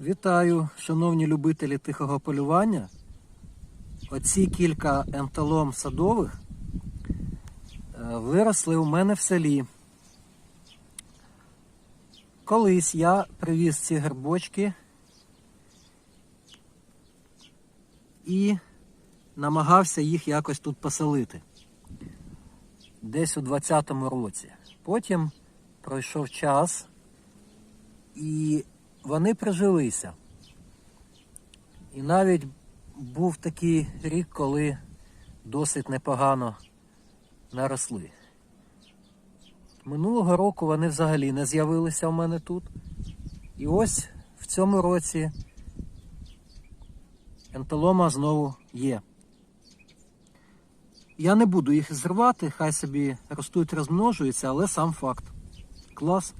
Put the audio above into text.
Вітаю, шановні любителі тихого полювання. Оці кілька енталом садових е, виросли у мене в селі. Колись я привіз ці грибочки і намагався їх якось тут поселити. Десь у 20-му році. Потім пройшов час і вони прижилися. І навіть був такий рік, коли досить непогано наросли. Минулого року вони взагалі не з'явилися в мене тут. І ось в цьому році ентолома знову є. Я не буду їх зривати, хай собі ростуть, розмножуються, але сам факт. Клас.